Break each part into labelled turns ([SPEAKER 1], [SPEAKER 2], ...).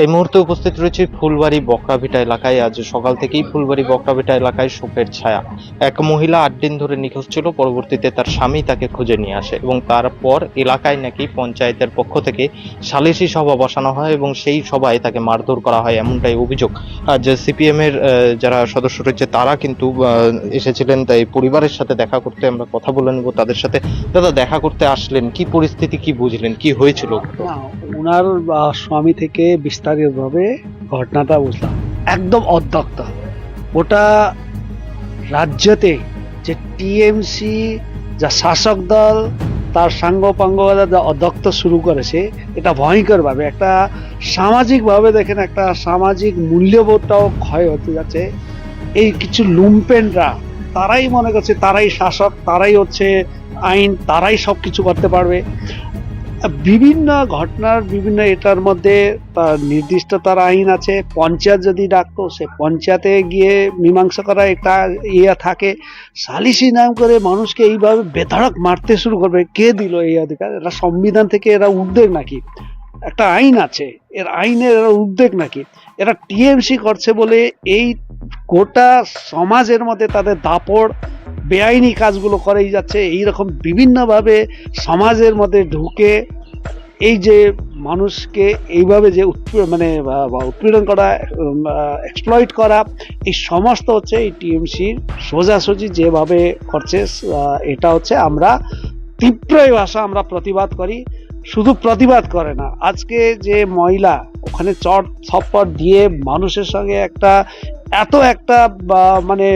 [SPEAKER 1] এই মুহূর্তে উপস্থিত রয়েছে ফুলবাড়ি বকরাভিটা এলাকায়। আজ সকাল থেকেই ফুলবাড়ি বকরাভিটা এলাকায় শোকের ছায়া। এক মহিলা আট দিন ধরে নিখোঁজ ছিল, পরবর্তীতে তার স্বামী তাকে খুঁজে নিয়ে আসে এবং তারপর এলাকায় নাকি পঞ্চায়েতের পক্ষ থেকে সালিশি সভা বসানো হয় এবং সেই সভায় তাকে মারধর করা হয় এমনটাই অভিযোগ। আজ সিপিএম এর যারা সদস্য রয়েছে তারা কিন্তু এসেছিলেন, তাই পরিবারের সাথে দেখা করতে আমরা কথা বলে নেব তাদের সাথে। দাদা, দেখা করতে আসলেন, কি পরিস্থিতি, কি বুঝলেন, কি হয়েছিল?
[SPEAKER 2] ওনার স্বামী থেকে বিস্তারিতভাবে ঘটনাটা বুঝলাম। একদম অধ্যক্ত ওটা রাজ্যতে যে টিএমসি, যা শাসক দল, তার সাঙ্গপাঙ্গ যা অধ্যক্ত শুরু করেছে, এটা ভয়ঙ্করভাবে একটা সামাজিকভাবে দেখেন, একটা সামাজিক মূল্যবোধটাও ক্ষয় হতে যাচ্ছে। এই কিছু লুম্পেনরা, তারাই মনে করছে, তারাই শাসক, তারাই হচ্ছে আইন, তারাই সব কিছু করতে পারবে। বিভিন্ন ঘটনার বিভিন্ন এটার মধ্যে তার নির্দিষ্ট তার আইন আছে। পঞ্চায়েত যদি ডাকতো, সে পঞ্চায়েতে গিয়ে মীমাংসা করা একটা ইয়ে থাকে। সালিসি নাম করে মানুষকে এইভাবে বেধড়ক মারতে শুরু করবে। কে দিল এই অধিকার? এটা সংবিধান থেকে এরা উদ্বেগ নাকি? একটা আইন আছে। এর আইনের এরা উদ্বেগ নাকি? এরা টিএমসি করছে বলে এই গোটা সমাজের মধ্যে তাদের দাপড় বেআইনি কাজগুলো করেই যাচ্ছে। এই রকম বিভিন্নভাবে সমাজের মধ্যে ঢুকে এই যে মানুষকে এইভাবে যে মানে উৎপীড়ন করা এক্সপ্লয়েট করা, এই সমস্ত হচ্ছে এই টিএমসির সোজাসুজি যেভাবে করছে এটা হচ্ছে আমরা তীব্র এই ভাষা আমরা প্রতিবাদ করি। শুধু প্রতিবাদ করে না আজকে যে মহিলা ওখানে চট ছপ্পর দিয়ে মানুষের সঙ্গে একটা এত একটা মানে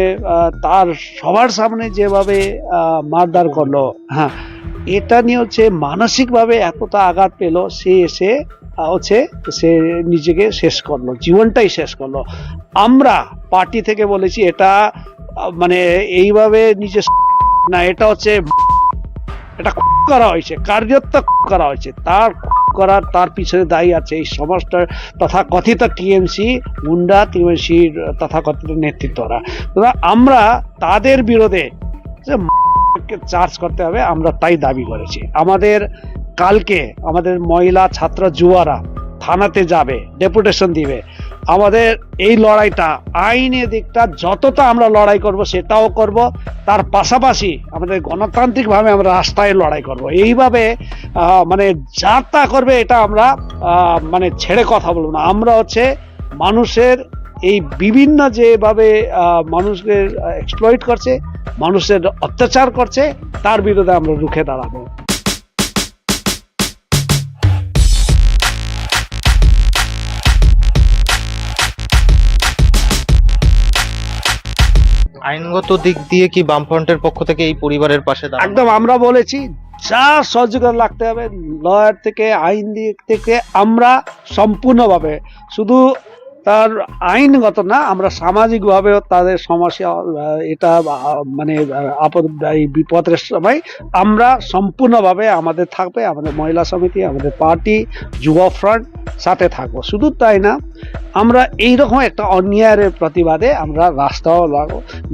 [SPEAKER 2] তার সবার সামনে যেভাবে আহ, মারধর করল হ্যাঁ এটা নিয়ে হচ্ছে মানসিকভাবে এতটা আঘাত পেল সে এসে হচ্ছে সে নিজেকে শেষ করল জীবনটাই শেষ করল। আমরা পার্টি থেকে বলেছি এটা মানে এইভাবে নিজে না এটা হচ্ছে এটা করা হয়েছে কার্যত করা হয়েছে। তার করার, তার পিছনে দায়ী আছে এই সমস্ত তথা কথিত টিএমসি গুন্ডা টিএমসির তথাকথিত নেতৃত্বরা। আমরা তাদের বিরোধে যে চার্জ করতে হবে, আমরা তাই দাবি করেছি। আমাদের কালকে আমাদের মহিলা ছাত্র যুবারা থানাতে যাবে, ডেপুটেশন দিবে। আমাদের এই লড়াইটা আইনের দিকটা যতটা আমরা লড়াই করব সেটাও করব তার পাশাপাশি আমাদের গণতান্ত্রিকভাবে আমরা রাস্তায় লড়াই করব। এইভাবে মানে যা তা করবে এটা আমরা মানে ছেড়ে কথা বলব না। আমরা হচ্ছে মানুষের এই বিভিন্ন যেভাবে আহ, মানুষকে এক্সপ্লয়েট করছে মানুষের অত্যাচার করছে তার বিরুদ্ধে আমরা রুখে দাঁড়াবো।
[SPEAKER 1] আইনগত দিক দিয়ে কি বামফ্রন্টের পক্ষ থেকে এই পরিবারের পাশে
[SPEAKER 2] একদম, আমরা বলেছি, যা সহযোগিতা লাগতে হবে, লয়ার থেকে, আইন দিক থেকে আমরা সম্পূর্ণভাবে, শুধু তার আইনগত না, আমরা সামাজিকভাবেও তাদের সমস্যা, এটা মানে আপদ এই বিপদের সময় আমরা সম্পূর্ণভাবে আমাদের থাকবে, আমাদের মহিলা সমিতি, আমাদের পার্টি, যুব ফ্রন্ট সাথে থাকব। শুধু তাই না, আমরা এইরকম একটা অন্যায়ের প্রতিবাদে আমরা রাস্তাও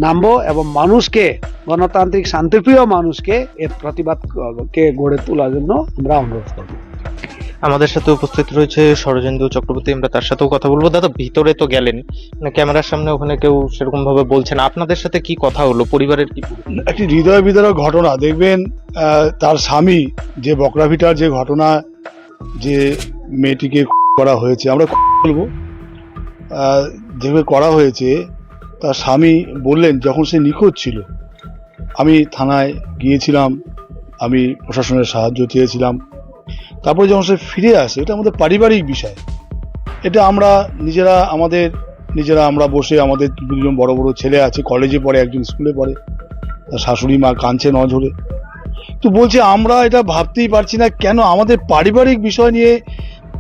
[SPEAKER 2] নামবো এবং মানুষকে, গণতান্ত্রিক শান্তিপ্রিয় মানুষকে এর প্রতিবাদকে গড়ে তোলার জন্য আমরা অনুরোধ করব।
[SPEAKER 1] আমাদের সাথে উপস্থিত রয়েছে সরজেন্দু চক্রবর্তী, আমরা তার সাথেও কথা বলব। দাদা, ভিতরে তো গেলেন। ক্যামেরার সামনে ওখানে কেউ সেরকম ভাবে বলছেন। আপনাদের সাথে কি কথা হলো? পরিবারের কি?
[SPEAKER 3] একটি হৃদয় বিদারক ঘটনা। দেখবেন তার স্বামী, যে বকরাভিটার যে ঘটনা, যে মেয়েটিকে করা হয়েছে, আমরা বলব। যেভাবে করা হয়েছে, তার স্বামী বললেন, যখন সে নিখোঁজ ছিল, আমি থানায় গিয়েছিলাম, আমি প্রশাসনের সাহায্য চেয়েছিলাম তারপরে যখন সে ফিরে আসে, এটা আমাদের পারিবারিক বিষয়। এটা আমরা নিজেরা, আমাদের নিজেরা আমরা বসে আমাদের দুজন বড় বড় ছেলে আছে কলেজে পড়ে, একজন স্কুলে পড়ে, তার শাশুড়ি মা কাঁদছে নজরে। তো বলছে, আমরা এটা ভাবতেই পারছি না কেন আমাদের পারিবারিক বিষয় নিয়ে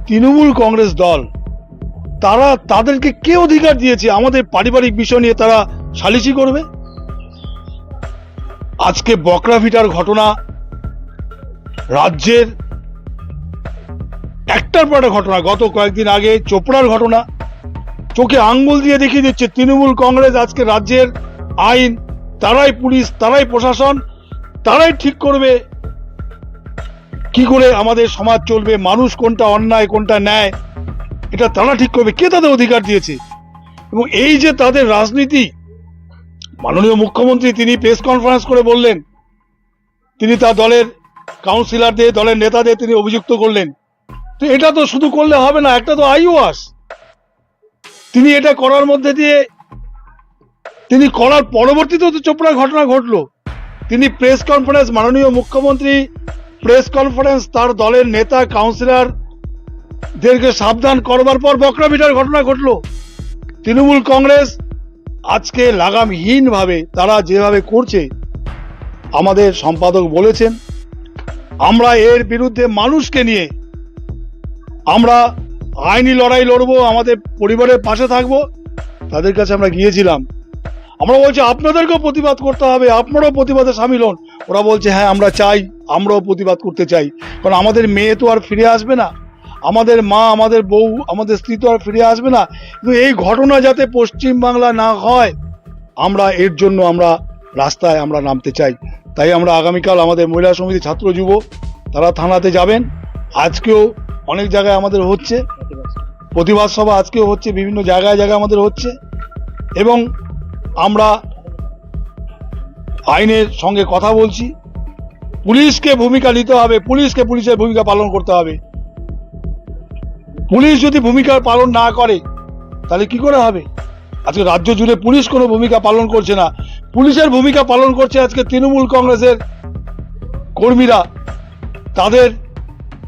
[SPEAKER 3] তৃণমূল কংগ্রেস দল, তারা তাদেরকে কে অধিকার দিয়েছে? আমাদের পারিবারিক বিষয় নিয়ে তারা সালিসি করবে? আজকে বকরাভিটার ঘটনা, রাজ্যের একটার পর একটা ঘটনা। গত কয়েকদিন আগে চোপড়ার ঘটনা। চোখে আঙ্গুল দিয়ে দেখিয়ে দিচ্ছে তৃণমূল কংগ্রেস আজকে রাজ্যের আইন। তারাই পুলিশ, তারাই প্রশাসন, তারাই ঠিক করবে। কি করে আমাদের সমাজ চলবে? মানুষ কোনটা অন্যায়, কোনটা ন্যায়? এটা তারা ঠিক করবে। কে তাদের অধিকার দিয়েছে? এবং এই যে তাদের রাজনীতি, মাননীয় মুখ্যমন্ত্রী তিনি প্রেস কনফারেন্স করে বললেন। তিনি তার দলের কাউন্সিলরদের, দলের নেতাদের তিনি অভিযুক্ত করলেন। তো এটা তো শুধু করলে হবে না, একটা তো আইওয়াস তিনি এটা করার মধ্যে দিয়ে, তিনি করার পরবর্তীতেও তো চোপড়া ঘটনা ঘটলো। তিনি প্রেস কনফারেন্স মাননীয় মুখ্যমন্ত্রী প্রেস কনফারেন্স তার দলের নেতা কাউন্সিলর দেরকে সাবধান করবার পর বকরাবিটার ঘটনা ঘটলো। তৃণমূল কংগ্রেস আজকে লাগামহীন ভাবে তারা যেভাবে করছে, আমাদের সম্পাদক বলেছেন, আমরা এর বিরুদ্ধে মানুষকে নিয়ে আমরা আইনি লড়াই লড়বো, আমাদের পরিবারের পাশে থাকব, তাদের কাছে আমরা গিয়েছিলাম। আমরা বলছি, আপনাদেরকেও প্রতিবাদ করতে হবে, আপনারাও প্রতিবাদে সামিল হন। ওরা বলছে হ্যাঁ আমরা চাই, আমরাও প্রতিবাদ করতে চাই। কারণ আমাদের মেয়ে তো আর ফিরে আসবে না। আমাদের মা, আমাদের বউ, আমাদের স্ত্রী তো আর ফিরে আসবে না। কিন্তু এই ঘটনা যাতে পশ্চিম বাংলা না হয়, আমরা এর জন্য আমরা রাস্তায় আমরা নামতে চাই। তাই আমরা আগামীকাল আমাদের মহিলা সমিতি ছাত্র যুব, তারা থানাতে যাবেন। আজকেও অনেক জায়গায় আমাদের হচ্ছে। প্রতিবাদ সভা আজকেও হচ্ছে, বিভিন্ন জায়গায় জায়গায় আমাদের হচ্ছে। এবং আমরা আইনের সঙ্গে কথা বলছি। পুলিশকে ভূমিকা নিতে হবে, পুলিশকে পুলিশের ভূমিকা পালন করতে হবে। পুলিশ যদি ভূমিকা পালন না করে, তাহলে কি করে হবে? আজকে রাজ্য জুড়ে পুলিশ কোনো ভূমিকা পালন করছে না। পুলিশের ভূমিকা পালন করছে আজকে তৃণমূল কংগ্রেসের কর্মীরা, তাদের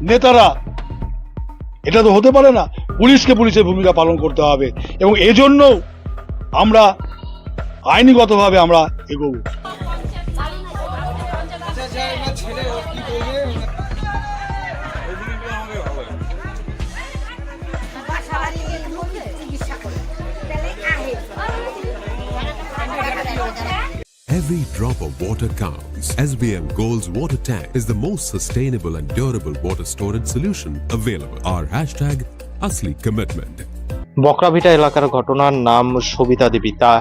[SPEAKER 3] নেতারা। এটা তো হতে পারে না। পুলিশকে পুলিশের ভূমিকা পালন করতে হবে। এবং এজন্য আমরা আইনিগতভাবে আমরা এগোবো।
[SPEAKER 4] Every drop of water counts. SBM Gold's water tank is the most sustainable and durable water storage solution available. Our hashtag Asli Commitment.
[SPEAKER 1] বকরাভিটা এলাকার ঘটনার নাম সবিতা দেবী তা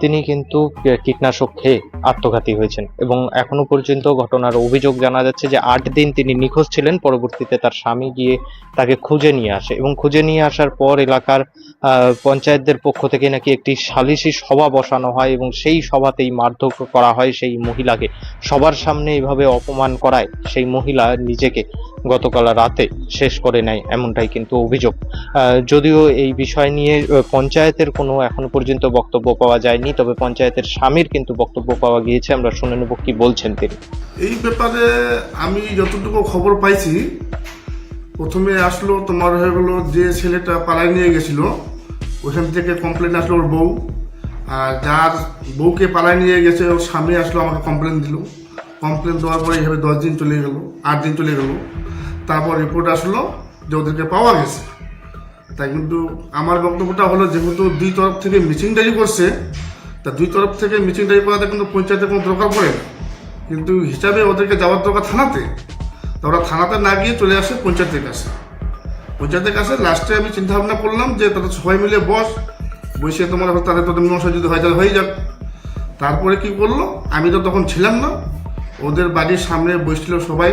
[SPEAKER 1] তিনি কিন্তু কীটনাশক খেয়ে আত্মঘাতী হয়েছেন এবং এখনও পর্যন্ত ঘটনার অভিযোগ জানা যাচ্ছে যে আট দিন তিনি নিখোঁজ ছিলেন। পরবর্তীতে তার স্বামী গিয়ে তাকে খুঁজে নিয়ে আসে এবং খুঁজে নিয়ে আসার পর এলাকার পঞ্চায়েতদের পক্ষ থেকে নাকি একটি সালিশি সভা বসানো হয় এবং সেই সভাতেই মারধর করা হয় সেই মহিলাকে। সবার সামনে এইভাবে অপমান করায় সেই মহিলা নিজেকে গতকাল রাতে শেষ করে নেয় এমনটাই কিন্তু অভিযোগ। যদিও এই বিষয় নিয়ে পঞ্চায়েতের কোনো এখনও পর্যন্ত বক্তব্য পাওয়া যায়নি, তবে পঞ্চায়েতের স্বামীর কিন্তু বক্তব্য পাওয়া গিয়েছে, আমরা শুনে নেব কি বলছেন তিনি।
[SPEAKER 5] এই ব্যাপারে আমি যতটুকু খবর পাইছি, প্রথমে আসলো তোমার হয়ে গেলো যে ছেলেটা পালায় নিয়ে গেছিল, ওখান থেকে কমপ্লেন আসলো ওর বউ, আর যার বউকে পালায় নিয়ে গেছে, ওর স্বামী আসলো আমাকে কমপ্লেন দিল। কমপ্লেন দেওয়ার পরে এইভাবে দশ দিন চলে গেল, আট দিন চলে গেল। তারপর রিপোর্ট আসলো যে ওদেরকে পাওয়া গেছে। তাই কিন্তু আমার বক্তব্যটা হলো, যেহেতু দুই তরফ থেকে মিচিং ডায়েরি করছে তা দুই তরফ থেকে ডায়েরি করাতে কিন্তু পঞ্চায়েতের কোনো দরকার পড়ে না। কিন্তু হিসাবে ওদেরকে যাওয়ার দরকার থানাতে। তা ওরা থানাতে না গিয়ে চলে আসে পঞ্চায়েতের কাছে। পঞ্চায়েতের কাছে লাস্টে আমি চিন্তা ভাবনা করলাম যে তাদের সবাই মিলে বস, বসে তোমার তাদের তোদের মীমাংসা যদি হয় তাহলে হয়ে যাক। তারপরে কি করল? আমি তো তখন ছিলাম না। ওদের বাড়ির সামনে বসছিল সবাই।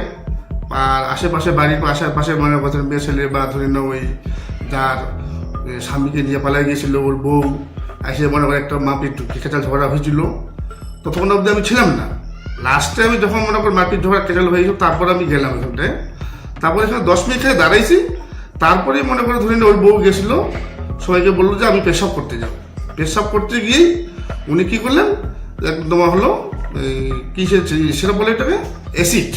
[SPEAKER 5] আর আশেপাশে বাড়ির আশেপাশে মানে মেয়ে ছেলে বা ধরে নাও ওই যার স্বামীকে নিয়ে পালাই গিয়েছিল ওর বউ। এসে মনে করে একটা মাপিট খেচাল ঝগড়া হয়েছিল। ততক্ষণ অবধি আমি ছিলাম না। লাস্টে আমি যখন মনে করি মারপিট ঝগড়া খেচাল হয়েছিল তারপর আমি গেলাম ওখানটায় তারপরে এখানে দশ মিনিট খেয়ে দাঁড়াইছি। তারপরে মনে করে ধরে ওর বউ গেছিল সবাইকে বলল যে আমি পেশাব করতে যাব। পেশাব করতে গিয়েই উনি কী করলেন? একদম হলো এই, কি সে- সেটা বলে এটাকে অ্যাসিড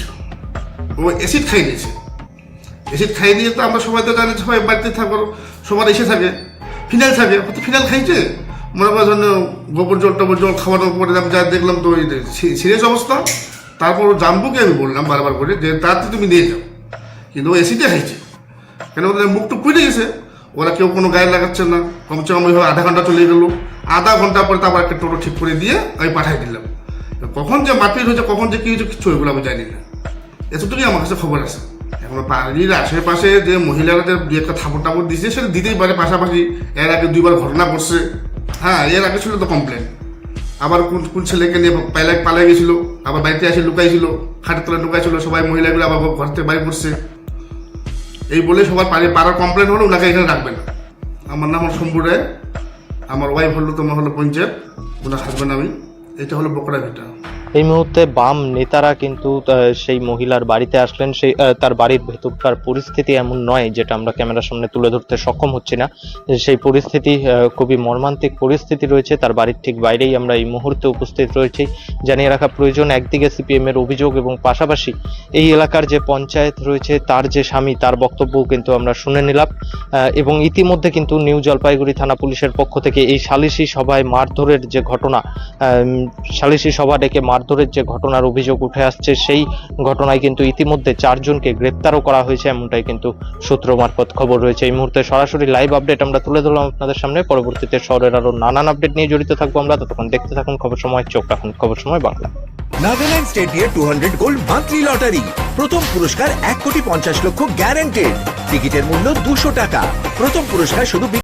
[SPEAKER 5] ও অ্যাসিড খাই দিয়েছে। অ্যাসিড খাই দিয়ে তো আমরা সবাই তো জানি সবাই বাড়িতে থাকার সবার এসে থাকে ফিনাইল থাকে। হয়তো ফিনাইল খাইছে মনে করার জন্য গোবর জল টবর জল খাওয়ানোর পরে আমি যা দেখলাম তো সিরিয়াস অবস্থা। তারপর জাম্বুকে আমি বললাম বারবার করে যে তাড়াতাড়ি তুমি নিয়ে যাও। কিন্তু ও অ্যাসিডে খাইছে। কেন ওদের মুখটু পুড়ে গেছে। ওরা কেউ কোনো গায়ে লাগাচ্ছে না। কমসে কম ওইভাবে আধা ঘণ্টা চলে গেলো। আধা ঘণ্টা পরে তারপর একটা টোটো ঠিক করে দিয়ে আমি পাঠাই দিলাম। কখন যে মারপিট হয়েছে, কখন যে কি হয়েছে কিছু ওইগুলো আমি জানি না। এতটুকুই আমার কাছে খবর আছে। এখন বাড়ির আশেপাশে যে মহিলারা যে দু একটা থাপড় টাপড় দিচ্ছে সেটা দিতেই পারে। পাশাপাশি এর আগে দুইবার ঘটনা ঘটছে। হ্যাঁ এর আগে ছিল তো কমপ্লেন আবার কোন কোন ছেলেকে নিয়ে পালাই পালাই গেছিল, আবার বাড়িতে এসে লুকাইছিল, খাটের তলায় লুকাইছিল, সবাই মহিলাগুলো আবার ঘর থেকে বাড়ি করছে। এই বলে সবার পাড়ে পাড়ার কমপ্লেন হলো ওনাকে এখানে রাখবে আমার নাম শম্ভু রায়, আমার ওয়াইফ হলো তোমার হলো পঞ্চায়েত, ওনার হাজব্যান্ড আমি। এটা হলো বকরা ভিটা।
[SPEAKER 1] এই মুহূর্তে বাম নেতারা কিন্তু সেই মহিলার বাড়িতে আসলেন। সেই তার বাড়ির ভেতরকার পরিস্থিতি এমন নয় যেটা আমরা ক্যামেরার সামনে তুলে ধরতে সক্ষম হচ্ছি না। সেই পরিস্থিতি খুবই মর্মান্তিক পরিস্থিতি রয়েছে। তার বাড়ির ঠিক বাইরেই আমরা এই মুহূর্তে উপস্থিত রয়েছি। জানিয়ে রাখা প্রয়োজন, একদিকে সিপিএম এর অভিযোগ এবং পাশাপাশি এই এলাকার যে পঞ্চায়েত রয়েছে, তার যে স্বামী, তার বক্তব্যও কিন্তু আমরা শুনে নিলাম। এবং ইতিমধ্যে কিন্তু নিউ জলপাইগুড়ি থানা পুলিশের পক্ষ থেকে এই সালিশি সভায় মারধরের যে ঘটনা সালিশি সভা ডেকে মারধরের যে ঘটনার অভিযোগ উঠে আসছে, সেই ঘটনায় কিন্তু ইতিমধ্যে চারজনকে গ্রেপ্তারও করা হয়েছে, এমনটাই কিন্তু সূত্র মারফত খবর রয়েছে। এই মুহূর্তে সরাসরি লাইভ আপডেট আমরা তুলে ধরলাম আপনাদের সামনে। পরবর্তীতে শহরের আরও নানান আপডেট নিয়ে জড়িত থাকব আমরা। ততক্ষণ দেখতে থাকুন খবর সময়, চোখ রাখুন খবর সময় Bangla.
[SPEAKER 6] Nagaland স্টেডিয়ে two hundred gold monthly lottery প্রথম পুরস্কার এক কোটি পঞ্চাশ লক্ষ গ্যারান্টেড টিকিটের মূল্য দুশো টাকা। প্রথম পুরস্কার শুধু